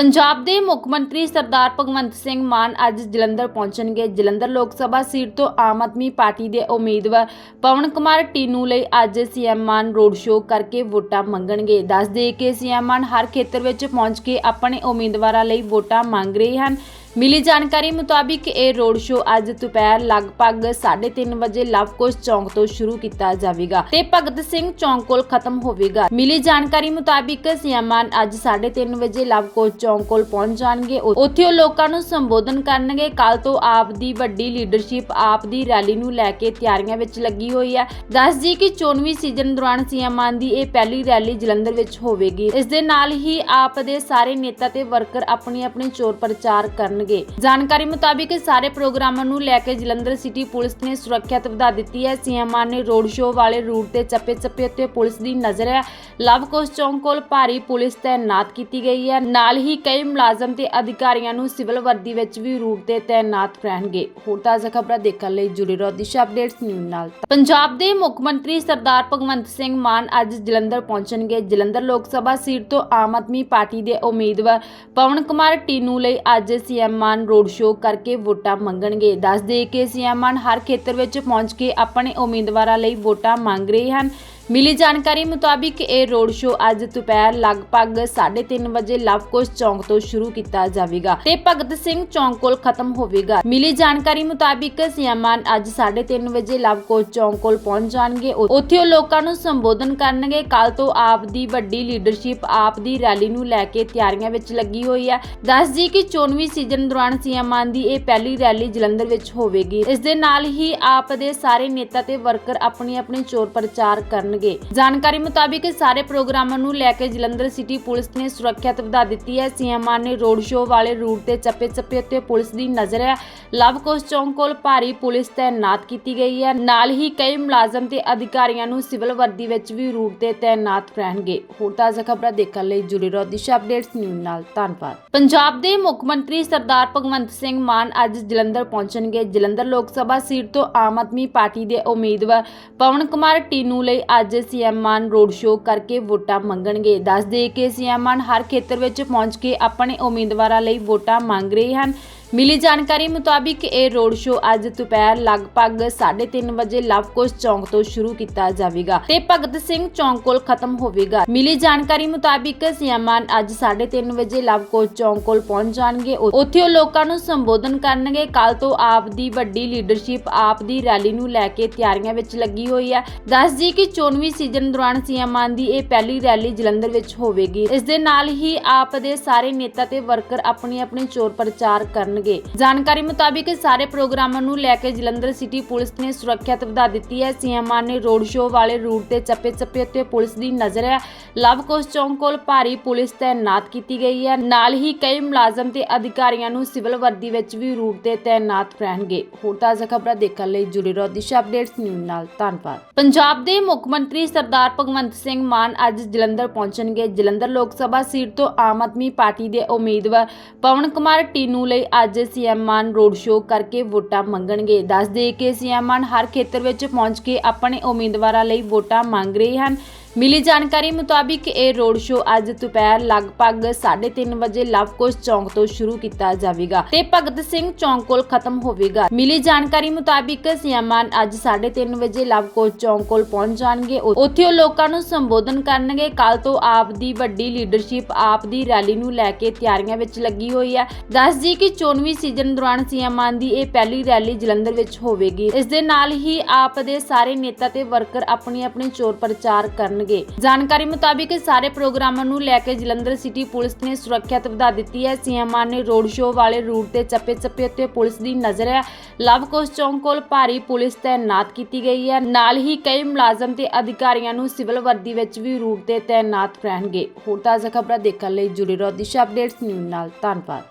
ਪੰਜਾਬ ਦੇ ਮੁੱਖ ਮੰਤਰੀ ਸਰਦਾਰ ਭਗਵੰਤ ਸਿੰਘ ਮਾਨ ਅੱਜ ਜਲੰਧਰ ਪਹੁੰਚਣਗੇ। ਜਲੰਧਰ ਲੋਕ ਸਭਾ ਸੀਟ ਤੋਂ ਆਮ ਆਦਮੀ ਪਾਰਟੀ ਦੇ ਉਮੀਦਵਾਰ ਪਵਨ ਕੁਮਾਰ ਟੀਨੂ ਲਈ ਅੱਜ ਸੀਐਮ ਮਾਨ ਰੋਡ ਸ਼ੋਅ ਕਰਕੇ ਵੋਟਾਂ ਮੰਗਣਗੇ। ਦੱਸ ਦੇ ਕਿ ਸੀਐਮ ਮਾਨ ਹਰ ਖੇਤਰ ਵਿੱਚ ਪਹੁੰਚ ਕੇ ਆਪਣੇ ਉਮੀਦਵਾਰਾਂ ਲਈ ਵੋਟਾਂ ਮੰਗ ਰਹੇ ਹਨ। ਮਿਲੀ ਜਾਣਕਾਰੀ ਮੁਤਾਬਿਕ ਇਹ ਰੋਡ ਸ਼ੋਅ ਅੱਜ ਦੁਪਹਿਰ ਲਗਭਗ 3:30 ਵਜੇ ਲਵਕੋਸ਼ ਚੌਂਕ ਤੋਂ ਸ਼ੁਰੂ ਕੀਤਾ ਜਾਵੇਗਾ ਤੇ ਭਗਤ ਸਿੰਘ ਚੌਂਕ ਕੋਲ ਖਤਮ ਹੋਵੇਗਾ। ਮਿਲੀ ਜਾਣਕਾਰੀ ਮੁਤਾਬਿਕ ਸੀਐਮਾਨ ਅੱਜ 3:30 ਵਜੇ ਲਵਕੋਸ਼ ਚੌਂਕ ਕੋਲ ਪਹੁੰਚ ਜਾਣਗੇ। ਉੱਥੇ ਉਹ ਲੋਕਾਂ ਨੂੰ ਸੰਬੋਧਨ ਕਰਨਗੇ। ਕੱਲ ਤੋਂ ਆਪ ਦੀ ਵੱਡੀ ਲੀਡਰਸ਼ਿਪ ਆਪ ਦੀ ਰੈਲੀ ਨੂੰ ਲੈ ਕੇ ਤਿਆਰੀਆਂ ਵਿੱਚ ਲੱਗੀ ਹੋਈ ਹੈ। ਦੱਸ ਜੀ ਕਿ 24ਵੀਂ ਸੀਜ਼ਨ ਦੌਰਾਨ ਸੀਐਮਾਨ ਦੀ ਇਹ ਪਹਿਲੀ ਰੈਲੀ ਜਲੰਧਰ ਵਿੱਚ ਹੋਵੇਗੀ। ਇਸ ਦੇ ਨਾਲ ਹੀ ਆਪ ਦੇ ਸਾਰੇ ਨੇਤਾ ਤੇ ਵਰਕਰ ਆਪਣੀ ਆਪਣੀ ਚੋਰ ਪ੍ਰਚਾਰ ਕਰਨਗੇ। ਜਾਣਕਾਰੀ ਮੁਤਾਬਿਕ ਸਾਰੇ ਪ੍ਰੋਗਰਾਮਾਂ ਨੂੰ ਲੈ ਕੇ ਜਲੰਧਰ ਸਿਟੀ ਪੁਲਿਸ ਨੇ ਸੁਰੱਖਿਆ ਵਧਾ ਦਿੱਤੀ ਹੈ। ਸੀਐਮਆਰ ਨੇ ਰੋਡ ਸ਼ੋਅ ਵਾਲੇ ਰੂਟ ਤੇ ਚੱਪੇ ਚੱਪੇ ਉੱਤੇ ਪੁਲਿਸ ਦੀ ਨਜ਼ਰ ਹੈ। ਲਵਕੋਸ਼ ਚੌਂਕ ਕੋਲ ਭਾਰੀ ਪੁਲਿਸ ਤਾਇਨਾਤ ਕੀਤੀ ਗਈ ਹੈ। ਨਾਲ ਹੀ ਕਈ ਮੁਲਾਜ਼ਮ ਤੇ ਅਧਿਕਾਰੀਆਂ ਨੂੰ ਸਿਵਲ ਵਰਦੀ ਵਿੱਚ ਵੀ ਰੂਟ ਤੇ ਤਾਇਨਾਤ ਰਹਿਣਗੇ। ਹੋਰ ਤਾਜ਼ਾ ਖਬਰਾਂ ਦੇਖਣ ਲਈ ਜੁੜੇ ਰਹੋ। ਦਿਸ਼ਾ ਅਪਡੇਟਸ ਨਿਊਜ਼ ਨਾਲ। ਪੰਜਾਬ ਦੇ ਮੁੱਖ ਮੰਤਰੀ ਸਰਦਾਰ ਭਗਵੰਤ ਸਿੰਘ ਮਾਨ ਅੱਜ ਜਲੰਧਰ ਪਹੁੰਚਣਗੇ। ਜਲੰਧਰ ਲੋਕ ਸਭਾ ਸੀਟ ਤੋਂ ਆਮ ਆਦਮੀ ਪਾਰਟੀ ਦੇ ਉਮੀਦਵਾਰ ਪਵਨ ਕੁਮਾਰ ਟੀਨੂ ਲਈ ਅੱਜ ਸੀਐਮ ਮਾਨ ਰੋਡ ਸ਼ੋਅ ਕਰਕੇ ਵੋਟਾਂ ਮੰਗਣਗੇ। ਦੱਸ ਦੇ ਕਿ ਸੀਐਮ ਮਾਨ ਹਰ ਖੇਤਰ ਵਿੱਚ ਪਹੁੰਚ ਕੇ ਆਪਣੇ ਉਮੀਦਵਾਰਾਂ ਲਈ ਵੋਟਾਂ ਮੰਗ ਰਹੇ ਹਨ। ਮਿਲੀ ਜਾਣਕਾਰੀ ਮੁਤਾਬਿਕ ਇਹ ਰੋਡ ਸ਼ੋਅ ਅੱਜ ਦੁਪਹਿਰ ਲਗਭਗ 3:30 ਵਜੇ ਲਵਕੁਸ਼ ਚੌਂਕ ਤੋਂ ਸ਼ੁਰੂ ਕੀਤਾ ਜਾਵੇਗਾ ਤੇ ਭਗਤ ਸਿੰਘ ਚੌਂਕ ਕੋਲ ਖਤਮ ਹੋਵੇਗਾ। ਮਿਲੀ ਜਾਣਕਾਰੀ ਮੁਤਾਬਿਕ ਸੀਐਮਾਨ ਅੱਜ 3:30 ਵਜੇ ਲਵਕੁਸ਼ ਚੌਂਕ ਕੋਲ ਪਹੁੰਚ ਜਾਣਗੇ। ਉੱਥੇ ਉਹ ਲੋਕਾਂ ਨੂੰ ਸੰਬੋਧਨ ਕਰਨਗੇ। ਕੱਲ ਤੋਂ ਆਪ ਦੀ ਵੱਡੀ ਲੀਡਰਸ਼ਿਪ ਆਪ ਦੀ ਰੈਲੀ ਨੂੰ ਲੈ ਕੇ ਤਿਆਰੀਆਂ ਵਿੱਚ ਲੱਗੀ ਹੋਈ ਹੈ। ਦੱਸ ਜੀ ਕਿ 24ਵੀਂ ਸੀਜ਼ਨ ਦੌਰਾਨ ਸੀਐਮਾਨ ਦੀ ਇਹ ਪਹਿਲੀ ਰੈਲੀ ਜਲੰਧਰ ਵਿੱਚ ਹੋਵੇਗੀ। ਇਸ ਦੇ ਨਾਲ ਹੀ ਆਪ ਦੇ ਸਾਰੇ ਨੇਤਾ ਤੇ ਵਰਕਰ ਆਪਣੀ ਆਪਣੀ ਚੋਰ ਪ੍ਰਚਾਰ ਕਰਨਗੇ। ਜਾਣਕਾਰੀ ਮੁਤਾਬਿਕ ਸਾਰੇ ਪ੍ਰੋਗਰਾਮਾਂ ਨੂੰ ਲੈ ਕੇ ਜਲੰਧਰ ਸਿਟੀ ਪੁਲਿਸ ਨੇ ਸੁਰੱਖਿਆ ਵਧਾ ਦਿੱਤੀ ਹੈ। ਸੀਐਮਆਰ ਨੇ ਰੋਡ ਸ਼ੋਅ ਵਾਲੇ ਰੂਟ ਤੇ ਚੱਪੇ ਚੱਪੇ ਉੱਤੇ ਪੁਲਿਸ ਦੀ ਨਜ਼ਰ ਹੈ। ਲਵਕੋਸ਼ ਚੌਂਕ ਕੋਲ ਭਾਰੀ ਪੁਲਿਸ ਤਾਇਨਾਤ ਕੀਤੀ ਗਈ ਹੈ। ਨਾਲ ਹੀ ਕਈ ਮੁਲਾਜ਼ਮ ਤੇ ਅਧਿਕਾਰੀਆਂ ਨੂੰ ਸਿਵਲ ਵਰਦੀ ਵਿੱਚ ਵੀ ਰੂਟ ਤੇ ਤਾਇਨਾਤ ਰਹਿਣਗੇ। ਹੋਰ ਤਾਜ਼ਾ ਖਬਰਾਂ ਦੇਖਣ ਲਈ ਜੁੜੇ ਰਹੋ ਦਿਸ਼ਾ ਅਪਡੇਟਸ ਨਿਊਜ਼ ਨਾਲ। ਧੰਨਵਾਦ। ਪੰਜਾਬ ਦੇ ਮੁੱਖ ਮੰਤਰੀ ਸਰਦਾਰ ਭਗਵੰਤ ਸਿੰਘ ਮਾਨ ਅੱਜ ਜਲੰਧਰ ਪਹੁੰਚਣਗੇ। ਜਲੰਧਰ ਲੋਕ ਸਭਾ ਸੀਟ ਤੋਂ ਆਮ ਆਦਮੀ ਪਾਰਟੀ ਦੇ ਉਮੀਦਵਾਰ ਪਵਨ ਕੁਮਾਰ ਟੀਨੂ ਲਈ ਅੱਜ ਅੱਜ ਸੀਐਮ ਮਾਨ ਰੋਡ ਸ਼ੋਅ ਕਰਕੇ ਵੋਟਾਂ ਮੰਗਣਗੇ। ਦੱਸ ਦੇ ਕਿ ਸੀਐਮ ਮਾਨ ਹਰ ਖੇਤਰ ਵਿੱਚ ਪਹੁੰਚ ਕੇ ਆਪਣੇ ਉਮੀਦਵਾਰਾਂ ਲਈ ਵੋਟਾਂ ਮੰਗ ਰਹੇ ਹਨ। ਮਿਲੀ ਜਾਣਕਾਰੀ ਮੁਤਾਬਿਕ ਇਹ ਰੋਡ ਸ਼ੋਅ ਅੱਜ ਦੁਪਹਿਰ ਲਗਭਗ 3:30 ਵਜੇ ਲਵਕੁਸ਼ ਚੌਂਕ ਤੋਂ ਸ਼ੁਰੂ ਕੀਤਾ ਜਾਵੇਗਾ ਤੇ ਭਗਤ ਸਿੰਘ ਚੌਂਕ ਕੋਲ ਖਤਮ ਹੋਵੇਗਾ। ਮਿਲੀ ਜਾਣਕਾਰੀ ਮੁਤਾਬਿਕ ਸੀਐਮਾਨ ਅੱਜ 3:30 ਵਜੇ ਲਵਕੁਸ਼ ਚੌਂਕ ਕੋਲ ਪਹੁੰਚ ਜਾਣਗੇ। ਉ- ਉੱਥੇ ਉਹ ਲੋਕਾਂ ਨੂੰ ਸੰਬੋਧਨ ਕਰਨਗੇ। ਕੱਲ ਤੋਂ ਆਪ ਦੀ ਵੱਡੀ ਲੀਡਰਸ਼ਿਪ ਆਪ ਦੀ ਰੈਲੀ ਨੂੰ ਲੈ ਕੇ ਤਿਆਰੀਆਂ ਵਿੱਚ ਲੱਗੀ ਹੋਈ ਹੈ। ਦੱਸ ਜੀ ਕਿ 24ਵੀਂ ਸੀਜ਼ਨ ਦੌਰਾਨ ਸੀਐਮਾਨ ਦੀ ਇਹ ਪਹਿਲੀ ਰੈਲੀ ਜਲੰਧਰ ਵਿੱਚ ਹੋਵੇਗੀ। ਇਸ ਦੇ ਨਾਲ ਹੀ ਆਪ ਦੇ ਸਾਰੇ ਨੇਤਾ ਤੇ ਵਰਕਰ ਆਪਣੀ ਆਪਣੀ ਚੋਰ ਪ੍ਰਚਾਰ ਕਰਨ ਕਰਨਗੇ ਜਾਣਕਾਰੀ ਮੁਤਾਬਿਕ ਸਾਰੇ ਪ੍ਰੋਗਰਾਮਾਂ ਨੂੰ ਲੈ ਕੇ ਜਲੰਧਰ ਸਿਟੀ ਪੁਲਿਸ ਨੇ ਸੁਰੱਖਿਆ ਵਧਾ ਦਿੱਤੀ ਹੈ। ਸੀਐਮਆਰ ਨੇ ਰੋਡ ਸ਼ੋਅ ਵਾਲੇ ਰੂਟ ਤੇ ਚੱਪੇ ਚੱਪੇ ਉੱਤੇ ਪੁਲਿਸ ਦੀ ਨਜ਼ਰ ਹੈ। ਲਵਕੁਸ਼ ਚੌਂਕ ਕੋਲ ਭਾਰੀ ਪੁਲਿਸ ਤਾਇਨਾਤ ਕੀਤੀ ਗਈ ਹੈ। ਨਾਲ ਹੀ ਕਈ ਮੁਲਾਜ਼ਮ ਤੇ ਅਧਿਕਾਰੀਆਂ ਨੂੰ ਸਿਵਲ ਵਰਦੀ ਵਿੱਚ ਵੀ ਰੂਟ ਤੇ ਤਾਇਨਾਤ ਰਹਿਣਗੇ। ਹੋਰ ਤਾਜ਼ਾ ਖਬਰਾਂ ਦੇਖਣ ਲਈ ਜੁੜੇ ਰਹੋ। ਦਿਸ਼ਾ ਅਪਡੇਟਸ ਨਿਊਜ਼ ਨਾਲ। ਧੰਨਵਾਦ। ਪੰਜਾਬ ਦੇ ਮੁੱਖ ਮੰਤਰੀ ਸਰਦਾਰ ਭਗਵੰਤ ਸਿੰਘ ਮਾਨ ਅੱਜ ਜਲੰਧਰ ਪਹੁੰਚਣਗੇ। ਜਲੰਧਰ ਲੋਕ ਸਭਾ ਸੀਟ ਤੋਂ ਆਮ ਆਦਮੀ ਪਾਰਟੀ ਦੇ ਉਮੀਦਵਾਰ ਪਵਨ ਕੁਮਾਰ ਟੀਨੂ ਲਈ ਅੱਜ ਅੱਜ ਸੀਐਮ ਮਾਨ ਰੋਡ ਸ਼ੋਅ ਕਰਕੇ ਵੋਟਾਂ ਮੰਗਣਗੇ। ਦੱਸ ਦੇ ਕਿ ਸੀਐਮ ਮਾਨ ਹਰ ਖੇਤਰ ਵਿੱਚ ਪਹੁੰਚ ਕੇ ਆਪਣੇ ਉਮੀਦਵਾਰਾਂ ਲਈ ਵੋਟਾਂ ਮੰਗ ਰਹੇ ਹਨ। ਮਿਲੀ ਜਾਣਕਾਰੀ ਮੁਤਾਬਿਕ ਇਹ ਰੋਡ ਸ਼ੋਅ ਅੱਜ ਦੁਪਹਿਰ ਲਗਭਗ 3:30 ਵਜੇ ਲਵਕੁਸ਼ ਚੌਂਕ ਤੋਂ ਸ਼ੁਰੂ ਕੀਤਾ ਜਾਵੇਗਾ ਤੇ ਭਗਤ ਸਿੰਘ ਚੌਂਕ ਕੋਲ ਖਤਮ ਹੋਵੇਗਾ। ਮਿਲੀ ਜਾਣਕਾਰੀ ਮੁਤਾਬਿਕ ਸੀਐਮਾਨ ਅੱਜ 3:30 ਵਜੇ ਲਵਕੁਸ਼ ਚੌਂਕ ਕੋਲ ਪਹੁੰਚ ਜਾਣਗੇ। ਉੱਥੇ ਉਹ ਲੋਕਾਂ ਨੂੰ ਸੰਬੋਧਨ ਕਰਨਗੇ। ਕੱਲ ਤੋਂ ਆਪ ਦੀ ਵੱਡੀ ਲੀਡਰਸ਼ਿਪ ਆਪ ਦੀ ਰੈਲੀ ਨੂੰ ਲੈ ਕੇ ਤਿਆਰੀਆਂ ਵਿੱਚ ਲੱਗੀ ਹੋਈ ਹੈ। ਦੱਸ ਜੀ ਕਿ 24ਵੀਂ ਸੀਜ਼ਨ ਦੌਰਾਨ ਸੀਐਮਾਨ ਦੀ ਇਹ ਪਹਿਲੀ ਰੈਲੀ ਜਲੰਧਰ ਵਿੱਚ ਹੋਵੇਗੀ। ਇਸ ਦੇ ਨਾਲ ਹੀ ਆਪ ਦੇ ਸਾਰੇ ਨੇਤਾ ਤੇ ਵਰਕਰ ਆਪਣੀ ਆਪਣੀ ਚੋਰ ਪ੍ਰਚਾਰ ਕਰਨ ਕਰਨਗੇ ਜਾਣਕਾਰੀ ਮੁਤਾਬਿਕ ਸਾਰੇ ਪ੍ਰੋਗਰਾਮਾਂ ਨੂੰ ਲੈ ਕੇ ਜਲੰਧਰ ਸਿਟੀ ਪੁਲਿਸ ਨੇ ਸੁਰੱਖਿਆ ਵਧਾ ਦਿੱਤੀ ਹੈ। ਸੀਐਮਆਰ ਨੇ ਰੋਡ ਸ਼ੋਅ ਵਾਲੇ ਰੂਟ ਤੇ ਚੱਪੇ ਚੱਪੇ ਉੱਤੇ ਪੁਲਿਸ ਦੀ ਨਜ਼ਰ ਹੈ। ਲਵਕੁਸ਼ ਚੌਂਕ ਕੋਲ ਭਾਰੀ ਪੁਲਿਸ ਤਾਇਨਾਤ ਕੀਤੀ ਗਈ ਹੈ। ਨਾਲ ਹੀ ਕਈ ਮੁਲਾਜ਼ਮ ਤੇ ਅਧਿਕਾਰੀਆਂ ਨੂੰ ਸਿਵਲ ਵਰਦੀ ਵਿੱਚ ਵੀ ਰੂਟ ਤੇ ਤਾਇਨਾਤ ਰਹਿਣਗੇ। ਹੋਰ ਤਾਜ਼ਾ ਖਬਰਾਂ ਦੇਖਣ ਲਈ ਜੁੜੇ ਰਹੋ ਦਿਸ਼ਾ ਅਪਡੇਟਸ ਨਿਊਜ਼ ਨਾਲ। ਧੰਨਵਾਦ।